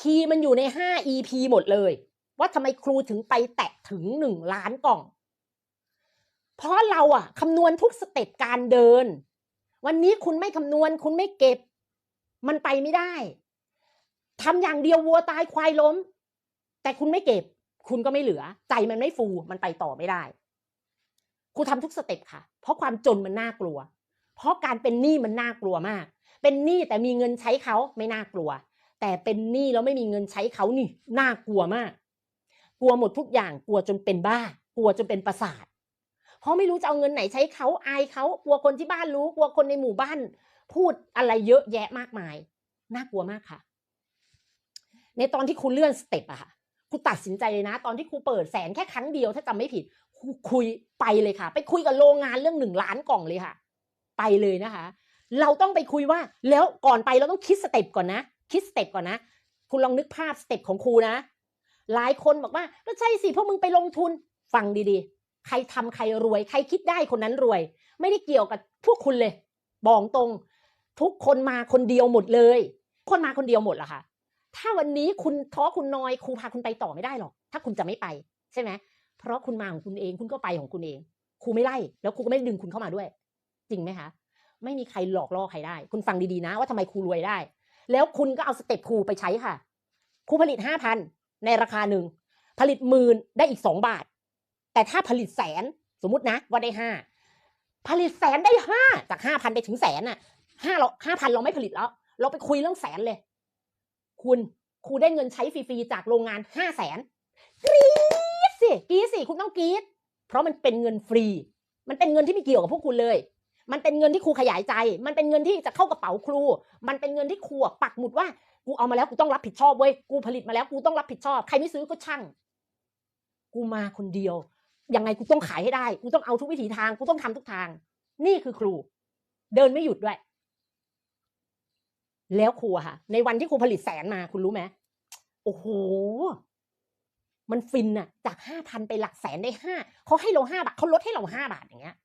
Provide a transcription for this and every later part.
คีย์มันอยู่ใน 5 EP หมดเลย ว่าทำไมครูถึงไปแตะถึง 1 ล้านกล่อง เพราะเราอะคำนวณทุกสเต็ปการเดิน วันนี้คุณไม่คำนวณ คุณไม่เก็บ มันไปไม่ได้ทำอย่างเดียววัวตายควายล้ม แต่คุณไม่เก็บ คุณก็ไม่เหลือ ใจมันไม่ฟูมันไปต่อไม่ได้ครูทำทุกสเต็ปค่ะ เพราะความจนมันน่ากลัว เพราะการเป็นหนี้มันน่ากลัวมาก เป็นหนี้แต่มีเงินใช้เขาไม่น่ากลัว แต่เป็นหนี้แล้วไม่มีเงินใช้เขานี่น่ากลัวมาก กลัวหมดทุกอย่างกลัวจนเป็นบ้า กลัวจนเป็นประสาทเพราะไม่รู้จะเอาเงินไหนใช้เขาอายเขากลัวคนที่บ้านรู้กลัวคนในหมู่บ้าน พูดอะไรเยอะแยะมากมาย น่ากลัวมากค่ะ ในตอนที่ครูเลื่อนสเต็ปอะค่ะครูตัดสินใจเลยนะ ตอนที่ครูเปิดแสนแค่ครั้งเดียวถ้าจำไม่ผิดครูคุยไปเลยค่ะ ไปคุยกับโรงงานเรื่องหนึ่งล้านกล่องเลยค่ะ ไปเลยนะคะ เราต้องไปคุยว่า แล้วก่อนไปเราต้องคิดสเต็ปก่อนนะ คิดสเต็ปก่อนนะ คุณลองนึกภาพสเต็ปของครูนะ หลายคนบอกว่าก็ใช่สิพวกมึงไปลงทุนฟังดีๆ ใครทำใครรวย ใครคิดได้คนนั้นรวย ไม่ได้เกี่ยวกับพวกคุณเลยบอกตรง ทุกคนมาคนเดียวหมดเลย คนมาคนเดียวหมดละค่ะ ถ้าวันนี้คุณท้อคุณนอยครูพาคุณไปต่อไม่ได้หรอก ถ้าคุณจะไม่ไปใช่ไหมเพราะคุณมาของคุณเองคุณก็ไปของคุณเองครูไม่ไล่แล้วครูก็ไม่ดึงคุณเข้ามาด้วย จริงไหมคะ ไม่มีใครหลอกล่อใครได้ คุณฟังดีๆนะ ว่าทำไมครูรวยได้ แล้วคุณก็เอาสเต็ปครูไปใช้ค่ะ ครูผลิตห้าพันในราคาหนึ่ง ผลิตหมื่นได้อีกสองบาท แต่ถ้าผลิตแสนสมมตินะว่าได้ห้าผลิตแสนได้ห้าจากห้าพันไปถึงแสนน่ะห้าเราห้าพันเราไม่ผลิตแล้ว เราไปคุยเรื่องแสนเลย คุณครูได้เงินใช้ฟรีๆจากโรงงานห้าแสนกรี๊ดสิกรี๊ดสิคุณต้องกรี๊ดเพราะมันเป็นเงินฟรี มันเป็นเงินที่ไม่เกี่ยวกับพวกคุณเลย มันเป็นเงินที่ครูขยายใจ มันเป็นเงินที่จะเข้ากระเป๋าครู มันเป็นเงินที่ครูปักหมุดว่า กูเอามาแล้วกูต้องรับผิดชอบเว้ย กูผลิตมาแล้วกูต้องรับผิดชอบ ใครไม่ซื้อก็ช่าง กูมาคนเดียว ยังไงกูต้องขายให้ได้ กูต้องเอาทุกวิถีทาง กูต้องทำทุกทาง นี่คือครู เดินไม่หยุดด้วย แล้วครูค่ะ ในวันที่ครูผลิตแสนมาคุณรู้ไหมโอ้โหมันฟินอะจากห้าพันไปหลักแสนได้ห้าเขาให้เราห้าบาทเขาลดให้เราห้าบาทอย่างเงี้ย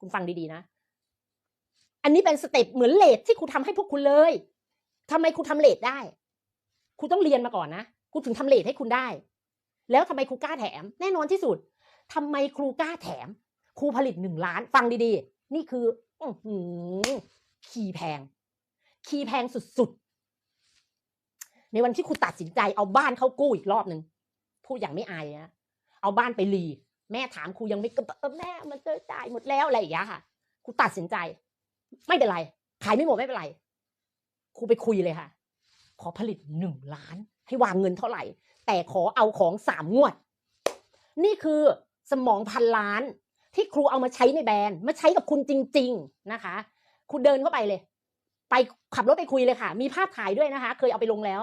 คุณฟังดีๆนะ อันนี้เป็นสเต็ปเหมือนเลทที่ครูทำให้พวกคุณเลยทำไมครูทำเลทได้ครูต้องเรียนมาก่อนนะครูถึงทำเลทให้คุณได้ แล้วทำไมครูกล้าแถม แน่นอนที่สุดทำไมครูกล้าแถมครูผลิตหนึ่งล้าน ฟังดีๆ นี่คืออื้อหือคีย์แพงคีย์แพงสุดๆ ในวันที่ครูตัดสินใจเอาบ้านเข้ากู้อีกรอบหนึ่งพูดอย่างไม่อายนะเอาบ้านไปรีแม่ถามครูยังไม่กระเออแม่มันจะจ่ายหมดแล้วอะไรอย่างเงี้ยค่ะครูตัดสินใจ ไม่เป็นไร ขายไม่หมดไม่เป็นไร ครูไปคุยเลยค่ะ ขอผลิตหนึ่งล้าน ให้วางเงินเท่าไหร่ แต่ขอเอาของสามงวด นี่คือสมองพันล้าน ที่ครูเอามาใช้ในแบรนด์มาใช้กับคุณจริง ๆนะคะครูเดินเข้าไปเลย ไปขับรถไปคุยเลยค่ะ มีภาพถ่ายด้วยนะคะ เคยเอาไปลงแล้ว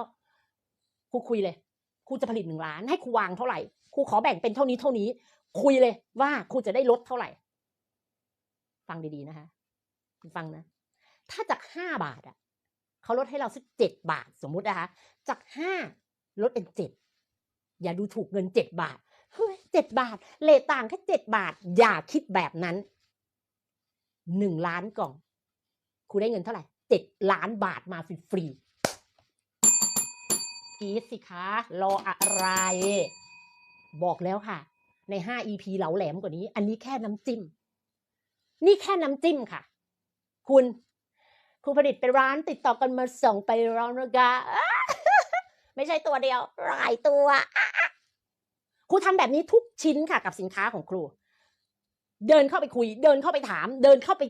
ครูคุยเลยครูจะผลิตหนึ่งล้าน ให้ครูวางเท่าไหร่ครูขอแบ่งเป็นเท่านี้เท่านี้ คุยเลยว่าครูจะได้ลดเท่าไหร่ ฟังดีๆนะคะ คุณฟังนะ ถ้าจากห้าบาทอะเขาลดให้เราสักเจ็ดบาทสมมุตินะคะ จากห้าลดเป็นเจ็ดอย่าดูถูกเงินเจ็ดบาทเฮ้ยเจ็ดบาท เลทต่างแค่เจ็ดบาท อย่าคิดแบบนั้นหนึ่งล้านกล่องครูได้เงินเท่าไหร่เจ็ดล้านบาทมาฟรีๆกีสิคะ รออะไร บอกแล้วค่ะ ใน 5 EP เหลาแหลมกว่านี้ อันนี้แค่น้ำจิ้ม นี่แค่น้ำจิ้มค่ะ คุณครูผลิตไปร้านติดต่อกันมาส่งไปร้านนะกะไม่ใช่ตัวเดียว หลายตัวครูทำแบบนี้ทุกชิ้นค่ะกับสินค้าของครู เดินเข้าไปคุย เดินเข้าไปถาม เดินเข้าไป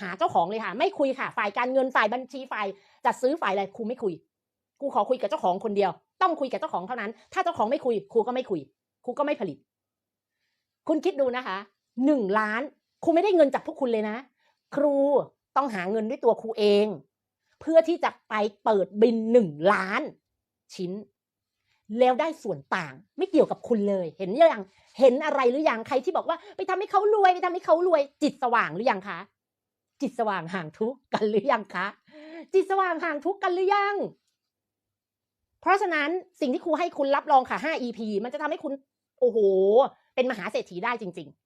หาเจ้าของเลยค่ะ ไม่คุยค่ะ ฝ่ายการเงินฝ่ายบัญชีฝ่ายจัดซื้อฝ่ายอะไรครูไม่คุยครูขอคุยกับเจ้าของคนเดียว ต้องคุยกับเจ้าของเท่านั้น ถ้าเจ้าของไม่คุยครูก็ไม่คุยครูก็ไม่ผลิต คุณคิดดูนะคะหนึ่งล้านครูไม่ได้เงินจากพวกคุณเลยนะ ครู ต้องหาเงินด้วยตัวครูเอง เพื่อที่จะไปเปิดบินหนึ่งล้าน ชิ้น แล้วได้ส่วนต่าง ไม่เกี่ยวกับคุณเลย เห็นยังเห็นอะไรหรือยังใครที่บอกว่า ไปทำให้เขารวยไปทำให้เขารวย จิตสว่างหรือยังคะจิตสว่างห่างทุกกันหรือยังคะ จิตสว่างห่างทุกกันหรือยัง เพราะฉะนั้นสิ่งที่ครูให้คุณรับรองค่ะ 5 EP มันจะทำให้คุณ โอ้โห เป็นมหาเศรษฐีได้จริง ๆ